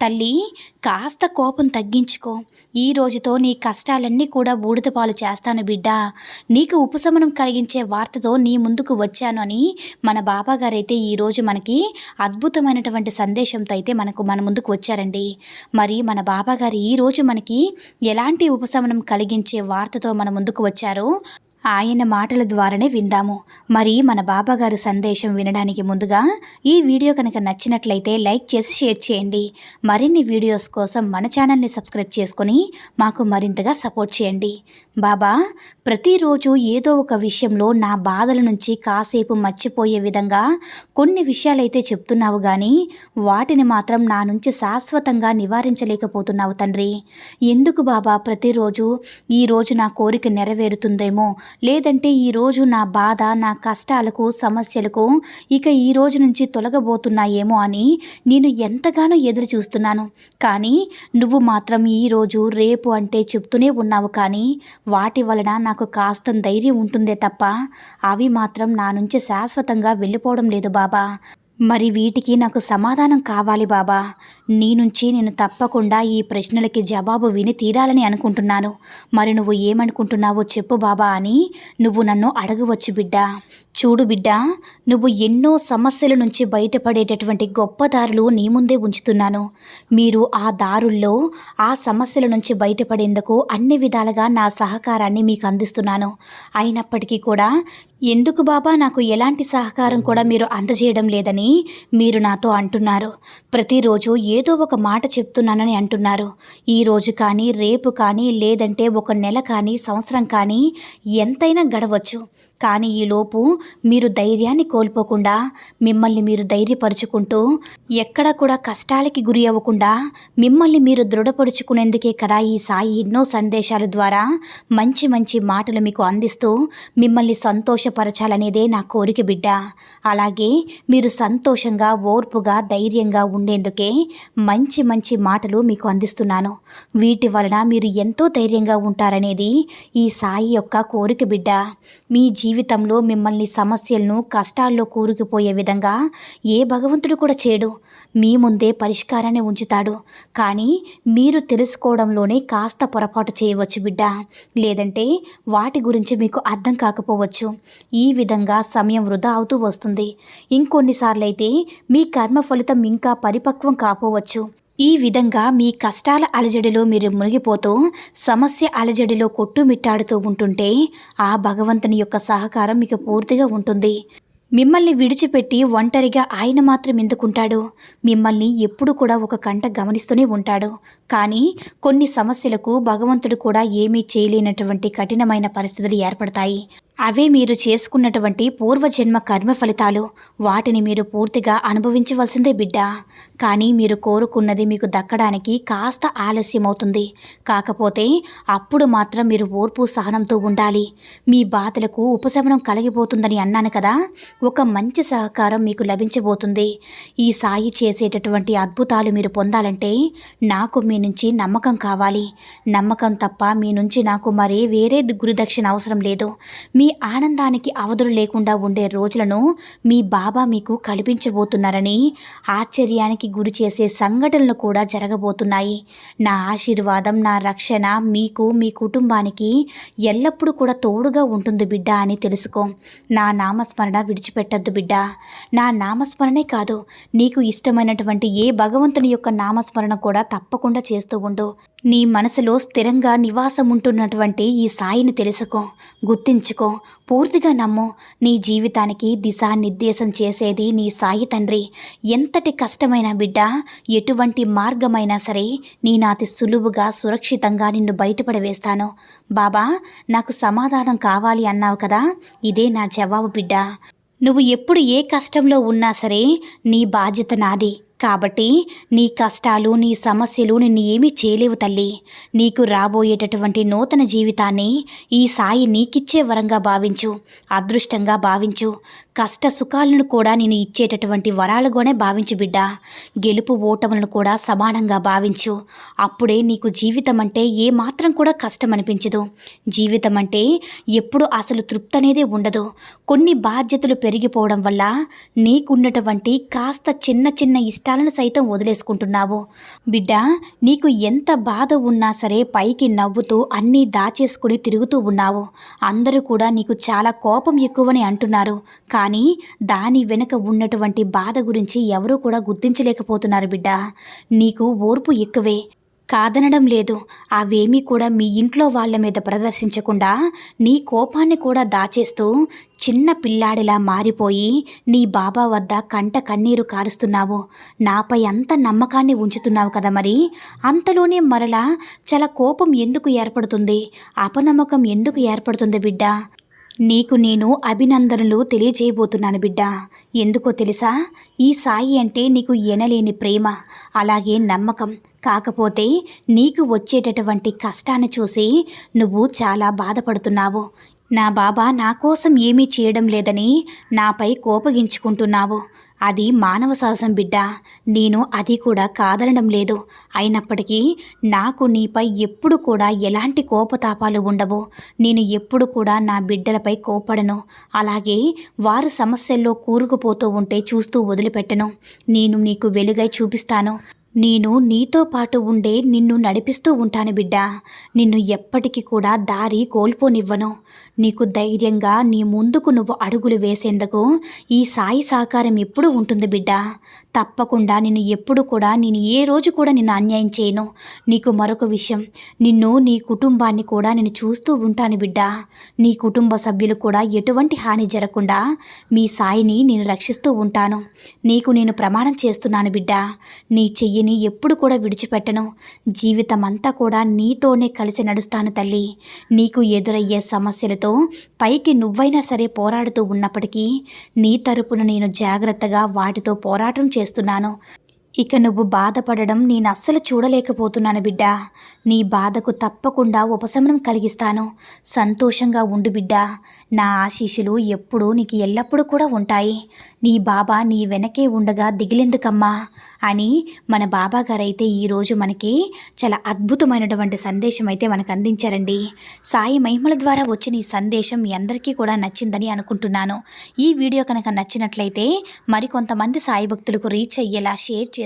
తల్లి కాస్త కోపం తగ్గించుకో. ఈ రోజుతో నీ కష్టాలన్నీ కూడా బూడిదపాలు చేస్తాను బిడ్డా. నీకు ఉపశమనం కలిగించే వార్తతో నీ ముందుకు వచ్చాను అని మన బాబాగారైతే ఈరోజు మనకి అద్భుతమైనటువంటి సందేశంతో అయితే మనకు మన ముందుకు వచ్చారండి. మరి మన బాబాగారు ఈరోజు మనకి ఎలాంటి ఉపశమనం కలిగించే వార్తతో మన ముందుకు వచ్చారో? ఆయన మాటల ద్వారానే విందాము. మరి మన బాబాగారు సందేశం వినడానికి ముందుగా ఈ వీడియో కనుక నచ్చినట్లయితే లైక్ చేసి షేర్ చేయండి. మరిన్ని వీడియోస్ కోసం మన ఛానల్ని సబ్స్క్రైబ్ చేసుకొని మాకు మరింతగా సపోర్ట్ చేయండి. బాబా ప్రతిరోజు ఏదో ఒక విషయంలో నా బాధల నుంచి కాసేపు మర్చిపోయే విధంగా కొన్ని విషయాలైతే చెప్తున్నావు కానీ వాటిని మాత్రం నా నుంచి శాశ్వతంగా నివారించలేకపోతున్నావు తండ్రి. ఎందుకు బాబా ప్రతిరోజు ఈరోజు నా కోరిక నెరవేరుతుందేమో లేదంటే ఈరోజు నా బాధ నా కష్టాలకు సమస్యలకు ఇక ఈ రోజు నుంచి తొలగబోతున్నాయేమో అని నేను ఎంతగానో ఎదురు చూస్తున్నాను. కానీ నువ్వు మాత్రం ఈరోజు రేపు అంటే చెప్తూనే ఉన్నావు కానీ వాటి వలన నాకు కాస్త ధైర్యం ఉంటుందే తప్ప అవి మాత్రం నా నుంచి శాశ్వతంగా వెళ్ళిపోవడం లేదు బాబా. మరి వీటికి నాకు సమాధానం కావాలి బాబా. నీ నుంచి నేను తప్పకుండా ఈ ప్రశ్నలకి జవాబు విని తీరాలని అనుకుంటున్నాను. మరి నువ్వు ఏమనుకుంటున్నావో చెప్పు బాబా అని నువ్వు నన్ను అడగవచ్చు బిడ్డ. చూడు బిడ్డ నువ్వు ఎన్నో సమస్యల నుంచి బయటపడేటటువంటి గొప్ప దారులు నీ ముందే ఉంచుతున్నాను. మీరు ఆ దారుల్లో ఆ సమస్యల నుంచి బయటపడేందుకు అన్ని విధాలుగా నా సహకారాన్ని మీకు అందిస్తున్నాను. అయినప్పటికీ కూడా ఎందుకు బాబా నాకు ఎలాంటి సహకారం కూడా మీరు అందజేయడం లేదని మీరు నాతో అంటున్నారు. ప్రతిరోజు ఏదో ఒక మాట చెప్తున్నానని అంటున్నారు. ఈ రోజు కానీ రేపు కానీ లేదంటే ఒక నెల కానీ సంవత్సరం కానీ ఎంతైనా గడవచ్చు. కానీ ఈలోపు మీరు ధైర్యాన్ని కోల్పోకుండా మిమ్మల్ని మీరు ధైర్యపరుచుకుంటూ ఎక్కడ కూడా కష్టాలకి గురి అవ్వకుండా మిమ్మల్ని మీరు దృఢపరుచుకునేందుకే కదా ఈ సాయి ఎన్నో సందేశాల ద్వారా మంచి మంచి మాటలు మీకు అందిస్తూ మిమ్మల్ని సంతోషపరచాలనేదే నా కోరిక బిడ్డ. అలాగే మీరు సంతోషంగా ఓర్పుగా ధైర్యంగా ఉండేందుకే మంచి మంచి మాటలు మీకు అందిస్తున్నాను. వీటి వలన మీరు ఎంతో ధైర్యంగా ఉంటారనేది ఈ సాయి యొక్క కోరిక బిడ్డ. మీ జీ జీవితంలో మిమ్మల్ని సమస్యలను కష్టాల్లో కూరుకుపోయే విధంగా ఏ భగవంతుడు కూడా చేయడు. మీ ముందే పరిష్కారాన్ని ఉంచుతాడు. కానీ మీరు తెలుసుకోవడంలోనే కాస్త పొరపాటు చేయవచ్చు బిడ్డ. లేదంటే వాటి గురించి మీకు అర్థం కాకపోవచ్చు. ఈ విధంగా సమయం వృధా అవుతూ వస్తుంది. ఇంకొన్నిసార్లు అయితే మీ కర్మ ఫలితం ఇంకా పరిపక్వం కాపోవచ్చు. ఈ విధంగా మీ కష్టాల అలజడిలో మీరు మునిగిపోతూ సమస్య అలజడిలో కొట్టుమిట్టాడుతూ ఉంటుంటే ఆ భగవంతుని యొక్క సహకారం మీకు పూర్తిగా ఉంటుంది. మిమ్మల్ని విడిచిపెట్టి ఒంటరిగా ఆయన మాత్రం ఎందుకుంటాడు? మిమ్మల్ని ఎప్పుడు కూడా ఒక కంట గమనిస్తూనే ఉంటాడు. కానీ కొన్ని సమస్యలకు భగవంతుడు కూడా ఏమీ చేయలేనటువంటి కఠినమైన పరిస్థితులు ఏర్పడతాయి. అవే మీరు చేసుకున్నటువంటి పూర్వజన్మ కర్మ ఫలితాలు వాటిని మీరు పూర్తిగా అనుభవించవలసిందే బిడ్డ. కానీ మీరు కోరుకున్నది మీకు దక్కడానికి కాస్త ఆలస్యం అవుతుంది కాకపోతే అప్పుడు మాత్రం మీరు ఓర్పు సహనంతో ఉండాలి. మీ బాధలకు ఉపశమనం కలిగిపోతుందని అన్నాను కదా. ఒక మంచి సహకారం మీకు లభించబోతుంది. ఈ సాయి చేసేటటువంటి అద్భుతాలు మీరు పొందాలంటే నాకు మీ నుంచి నమ్మకం కావాలి. నమ్మకం తప్ప మీ నుంచి నాకు మరే వేరే గురుదక్షిణ అవసరం లేదు. మీ మీ ఆనందానికి అవధులు లేకుండా ఉండే రోజులను మీ బాబా మీకు కల్పించబోతున్నారని ఆశ్చర్యానికి గురి చేసే సంఘటనలు కూడా జరగబోతున్నాయి. నా ఆశీర్వాదం నా రక్షణ మీకు మీ కుటుంబానికి ఎల్లప్పుడూ కూడా తోడుగా ఉంటుంది బిడ్డ అని తెలుసుకో. నా నామస్మరణ విడిచిపెట్టద్దు బిడ్డ. నా నామస్మరణే కాదు నీకు ఇష్టమైనటువంటి ఏ భగవంతుని యొక్క నామస్మరణ కూడా తప్పకుండా చేస్తూ ఉండు. నీ మనసులో స్థిరంగా నివాసం ఉంటున్నటువంటి ఈ సాయిని తెలుసుకో గుర్తించుకో. పూర్తిగా నమ్ము. నీ జీవితానికి దిశానిర్దేశం చేసేది నీ సాయి తండ్రి. ఎంతటి కష్టమైన బిడ్డ ఎటువంటి మార్గమైనా సరే నీ నాతి సులువుగా సురక్షితంగా నిన్ను బయటపడవేస్తాను. బాబా నాకు సమాధానం కావాలి అన్నావు కదా ఇదే నా జవాబు బిడ్డ. నువ్వు ఎప్పుడు ఏ కష్టంలో ఉన్నా సరే నీ బాధ్యత నాది. కాబట్టి నీ కష్టాలు నీ సమస్యలు నిన్ను ఏమీ చేయలేవు తల్లి. నీకు రాబోయేటటువంటి నూతన జీవితాన్ని ఈ సాయి నీకిచ్చే వరంగా భావించు అదృష్టంగా భావించు. కష్ట సుఖాలను కూడా నేను ఇచ్చేటటువంటి వరాలుగానే భావించు బిడ్డ. గెలుపు ఓటములను కూడా సమానంగా భావించు. అప్పుడే నీకు జీవితం అంటే ఏ మాత్రం కూడా కష్టం అనిపించదు జీవితం అంటే ఎప్పుడు అసలు తృప్తి అనేది ఉండదు. కొన్ని బాధ్యతలు పెరిగిపోవడం వల్ల నీకున్నటువంటి కాస్త చిన్న చిన్న ఇష్టాలను సైతం వదిలేసుకుంటున్నావు. బిడ్డ నీకు ఎంత బాధ ఉన్నా సరే పైకి నవ్వుతూ అన్నీ దాచేసుకుని తిరుగుతూ ఉన్నావు. అందరూ కూడా నీకు చాలా కోపం ఎక్కువని అంటున్నారు. కానీ దాని వెనుక ఉన్నటువంటి బాధ గురించి ఎవరూ కూడా గుర్తించలేకపోతున్నారు బిడ్డ. నీకు ఓర్పు ఎక్కువే. కాదనడం లేదు. అవేమీ కూడా మీ ఇంట్లో వాళ్ళ మీద ప్రదర్శించకుండా నీ కోపాన్ని కూడా దాచేస్తూ చిన్న పిల్లాడిలా మారిపోయి నీ బాబా వద్ద కంట కన్నీరు కారుస్తున్నావు. నాపై అంత నమ్మకాన్ని ఉంచుతున్నావు కదా మరి. అంతలోనే మరలా చాలా కోపం ఎందుకు ఏర్పడుతుంది? అపనమ్మకం ఎందుకు ఏర్పడుతుంది బిడ్డ? నీకు నేను అభినందనలు తెలియజేయబోతున్నాను బిడ్డ. ఎందుకో తెలుసా? ఈ సాయి అంటే నీకు ఎనలేని ప్రేమ అలాగే నమ్మకం. కాకపోతే నీకు వచ్చేటటువంటి కష్టాన్ని చూసి నువ్వు చాలా బాధపడుతున్నావు. నా బాబా నా కోసం ఏమీ చేయడం లేదని నాపై కోపగించుకుంటున్నావు. అది మానవ సహజం బిడ్డ. నేను అది కూడా కాదనడం లేదు. అయినప్పటికీ నాకు నీపై ఎప్పుడు కూడా ఎలాంటి కోపతాపాలు ఉండవు. నేను ఎప్పుడు కూడా నా బిడ్డలపై కోపడను. అలాగే వారు సమస్యల్లో కూరుకుపోతూ ఉంటే చూస్తూ వదిలిపెట్టను. నేను నీకు వెలుగై చూపిస్తాను. నేను నీతో పాటు ఉండే నిన్ను నడిపిస్తూ ఉంటాను బిడ్డ. నిన్ను ఎప్పటికీ కూడా దారి కోల్పోనివ్వను. నీకు ధైర్యంగా నీ ముందుకు నువ్వు అడుగులు వేసేందుకు ఈ సాయి సహకారం ఎప్పుడు ఉంటుంది బిడ్డ. తప్పకుండా నిన్ను ఎప్పుడు కూడా నేను ఏ రోజు కూడా నిన్ను అన్యాయం చేయను. నీకు మరొక విషయం నిన్ను నీ కుటుంబాన్ని కూడా నేను చూస్తూ ఉంటాను బిడ్డ. నీ కుటుంబ సభ్యులు కూడా ఎటువంటి హాని జరగకుండా మీ సాయిని నేను రక్షిస్తూ ఉంటాను. నీకు నేను ప్రమాణం చేస్తున్నాను బిడ్డ. నీ చెయ్యిని ఎప్పుడు కూడా విడిచిపెట్టను. జీవితం అంతా కూడా నీతోనే కలిసి నడుస్తాను తల్లి. నీకు ఎదురయ్యే సమస్యలతో పైకి నువ్వైనా సరే పోరాడుతూ ఉన్నప్పటికీ నీ తరపున నేను జాగ్రత్తగా వాటితో పోరాటం చేస్తున్నాను. ఇక నువ్వు బాధపడడం నేను అస్సలు చూడలేకపోతున్నాను బిడ్డా. నీ బాధకు తప్పకుండా ఉపశమనం కలిగిస్తాను. సంతోషంగా ఉండు బిడ్డ. నా ఆశీస్సులు ఎప్పుడూ నీకు ఎల్లప్పుడూ కూడా ఉంటాయి. నీ బాబా నీ వెనకే ఉండగా దిగిలెందుకమ్మా? అని మన బాబా గారైతే ఈరోజు మనకి చాలా అద్భుతమైనటువంటి సందేశం అయితే మనకు అందించారండి. సాయి మహిమల ద్వారా వచ్చిన ఈ సందేశం మీ అందరికీ కూడా నచ్చిందని అనుకుంటున్నాను. ఈ వీడియో కనుక నచ్చినట్లయితే మరికొంతమంది సాయి భక్తులకు రీచ్ అయ్యేలా షేర్ చేసి